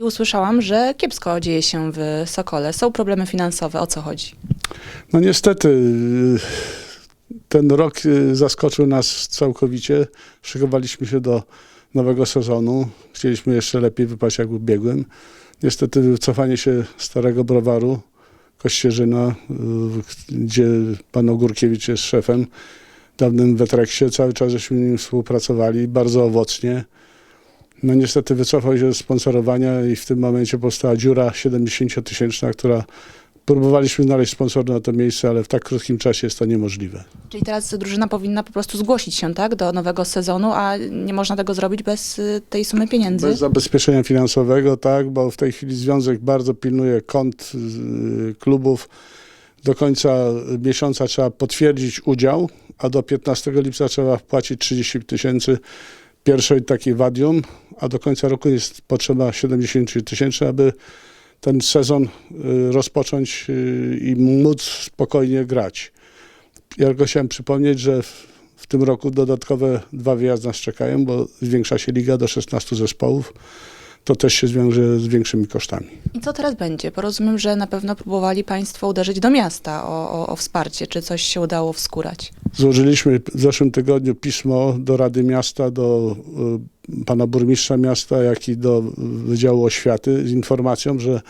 Usłyszałam, że kiepsko dzieje się w Sokole. Są problemy finansowe. O co chodzi? No niestety y, ten rok y, zaskoczył nas całkowicie. Szykowaliśmy się do nowego sezonu. Chcieliśmy jeszcze lepiej wypaść jak ubiegłym. Niestety wycofanie się starego browaru Kościerzyna, y, gdzie pan Ogórkiewicz jest szefem, dawnym Wetreksie. Cały czas żeśmy nim współpracowali, bardzo owocnie. No niestety wycofał się z sponsorowania i w tym momencie powstała dziura 70-tysięczna, która próbowaliśmy znaleźć sponsora na to miejsce, ale w tak krótkim czasie jest to niemożliwe. Czyli teraz drużyna powinna po prostu zgłosić się tak, do nowego sezonu, a nie można tego zrobić bez y, tej sumy pieniędzy. Bez zabezpieczenia finansowego, tak, bo w tej chwili związek bardzo pilnuje kont y, klubów. Do końca miesiąca trzeba potwierdzić udział, a do 15 lipca trzeba wpłacić 30 tysięcy pierwszej takiej wadium, a do końca roku jest potrzeba 70 tysięcy, aby ten sezon y, rozpocząć y, i móc spokojnie grać. Ja tylko chciałem przypomnieć, że w, tym roku dodatkowe dwa wyjazdy nas czekają, bo zwiększa się liga do 16 zespołów. To też się zwiąże z większymi kosztami. I co teraz będzie? Porozumiem, że na pewno próbowali Państwo uderzyć do miasta o, o, o wsparcie. Czy coś się udało wskórać? Złożyliśmy w zeszłym tygodniu pismo do Rady Miasta, do y, pana burmistrza miasta, jak i do Wydziału Oświaty z informacją, że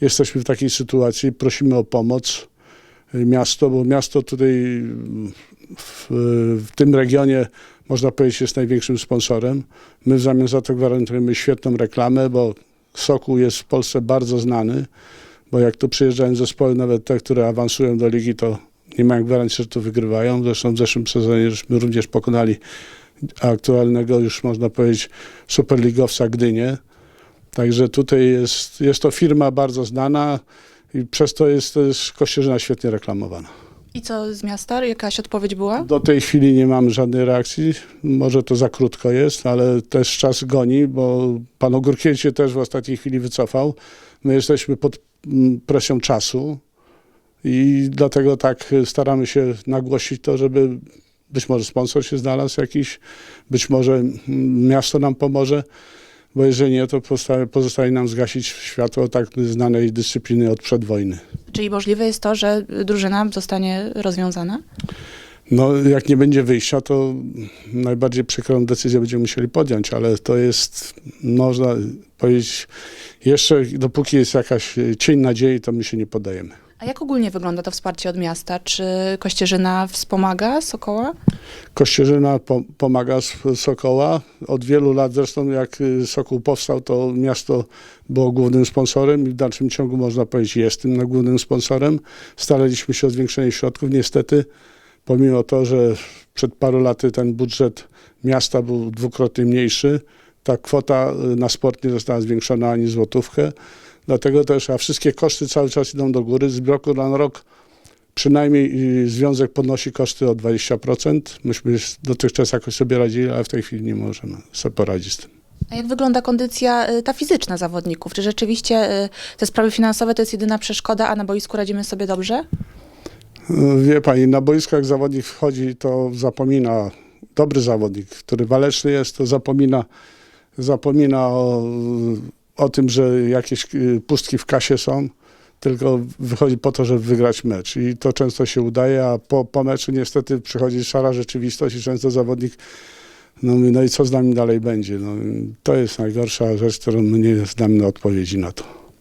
jesteśmy w takiej sytuacji, prosimy o pomoc miasto, bo miasto tutaj w, w tym regionie, można powiedzieć, jest największym sponsorem. My w zamian za to gwarantujemy świetną reklamę, bo Sokół jest w Polsce bardzo znany, bo jak tu przyjeżdżają zespoły, nawet te, które awansują do ligi, to nie mają gwarancji, że to wygrywają. Zresztą w zeszłym sezonie żeśmy również pokonali aktualnego, już można powiedzieć, superligowca Gdynię. Także tutaj jest, jest to firma bardzo znana i przez to jest też Kościerzyna świetnie reklamowana. I co z miasta? Jakaś odpowiedź była? Do tej chwili nie mamy żadnej reakcji. Może to za krótko jest, ale też czas goni, bo pan Ogórkiewicz się też w ostatniej chwili wycofał. My jesteśmy pod mm, presją czasu i dlatego tak staramy się nagłosić to, żeby być może sponsor się znalazł jakiś, być może miasto nam pomoże, bo jeżeli nie, to pozostaje, pozostaje nam zgasić światło tak znanej dyscypliny od przedwojny. Czyli możliwe jest to, że drużyna zostanie rozwiązana? No, jak nie będzie wyjścia, to najbardziej przykrą decyzję będziemy musieli podjąć, ale to jest, można powiedzieć, jeszcze dopóki jest jakaś cień nadziei, to my się nie podajemy. A jak ogólnie wygląda to wsparcie od miasta? Czy Kościerzyna wspomaga Sokoła? Kościerzyna po, pomaga Sokoła. Od wielu lat zresztą jak y, Sokół powstał, to miasto było głównym sponsorem i w dalszym ciągu można powiedzieć jest tym głównym sponsorem. Staraliśmy się o zwiększenie środków. Niestety, pomimo to, że przed paru laty ten budżet miasta był dwukrotnie mniejszy, ta kwota y, na sport nie została zwiększona ani złotówkę. Dlatego też, a wszystkie koszty cały czas idą do góry. Z roku na rok przynajmniej y, związek podnosi koszty o 20%. Myśmy dotychczas jakoś sobie radzili, ale w tej chwili nie możemy sobie poradzić z tym. A jak wygląda kondycja y, ta fizyczna zawodników? Czy rzeczywiście y, te sprawy finansowe to jest jedyna przeszkoda, a na boisku radzimy sobie dobrze? Wie pani, na boisko jak zawodnik wchodzi, to zapomina, dobry zawodnik, który waleczny jest, to zapomina, zapomina o, o tym, że jakieś y, pustki w kasie są, tylko wychodzi po to, żeby wygrać mecz. I to często się udaje, a po, po meczu niestety przychodzi szara rzeczywistość i często zawodnik no, mówi, no i co z nami dalej będzie? No, to jest najgorsza rzecz, którą nie znamy odpowiedzi na to.